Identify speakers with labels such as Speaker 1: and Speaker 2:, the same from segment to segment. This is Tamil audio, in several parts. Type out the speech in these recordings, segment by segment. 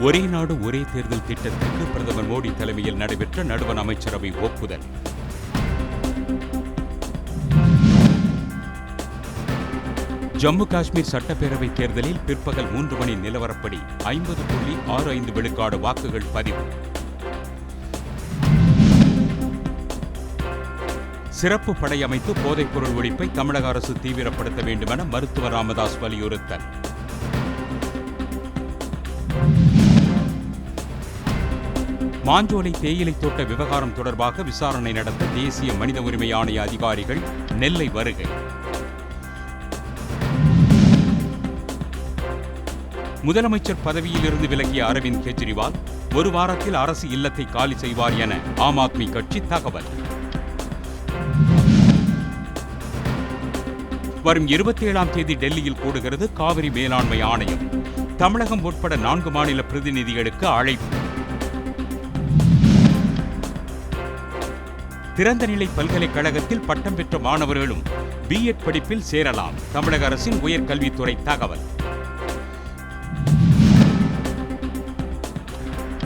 Speaker 1: ஒரே நாடு ஒரே தேர்தல் திட்டத்திற்கு பிரதமர் மோடி தலைமையில் நடைபெற்ற நடுவண் அமைச்சரவை ஒப்புதல். ஜம்மு காஷ்மீர் சட்டப்பேரவை தேர்தலில் பிற்பகல் மூன்று மணி நிலவரப்படி ஐம்பது புள்ளி ஆறு ஐந்து விழுக்காடு வாக்குகள் பதிவு. சிறப்பு படை அமைத்து போதைப்பொருள் ஒழிப்பை தமிழக அரசு தீவிரப்படுத்த வேண்டுமென மருத்துவர் ராமதாஸ் வலியுறுத்தல். மாஞ்சோலை தேயிலை தோட்ட விவகாரம் தொடர்பாக விசாரணை நடத்த தேசிய மனித உரிமை ஆணைய அதிகாரிகள் நெல்லை வருகை. முதலமைச்சர் பதவியிலிருந்து விலகிய அரவிந்த் கெஜ்ரிவால் ஒரு வாரத்தில் அரசு இல்லத்தை காலி செய்வார் என ஆம் ஆத்மி கட்சி தகவல். வரும் இருபத்தி ஏழாம் தேதி டெல்லியில் கூடுகிறது காவிரி மேலாண்மை ஆணையம். தமிழகம் உட்பட நான்கு மாநில பிரதிநிதிகளுக்கு அழைப்பு. திறந்தநிலை பல்கலைக்கழகத்தில் பட்டம் பெற்ற மாணவர்களும் பிஎட் படிப்பில் சேரலாம். தமிழக அரசின் உயர்கல்வித்துறை தகவல்.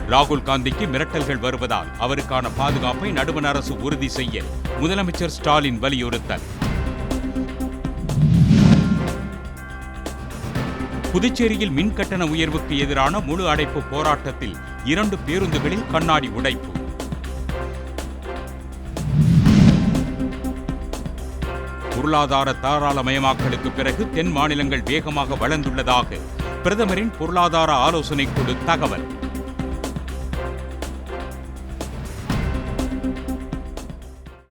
Speaker 1: ராகுல் காந்திக்கு மிரட்டல்கள் வருவதால் அவருக்கான பாதுகாப்பை நடுவண் அரசு உறுதி செய்ய முதலமைச்சர் ஸ்டாலின் வலியுறுத்தல். புதுச்சேரியில் மின் கட்டண உயர்வுக்கு எதிரான முழு அடைப்பு போராட்டத்தில் இரண்டு பேருந்துகளில் கண்ணாடி உடைப்பு. பொருளாதார தாராளமயமாக்கலுக்கு பிறகு தென் மாநிலங்கள் வேகமாக வளர்ந்துள்ளதாக பிரதமரின் பொருளாதார ஆலோசனைக் குழு தகவல்.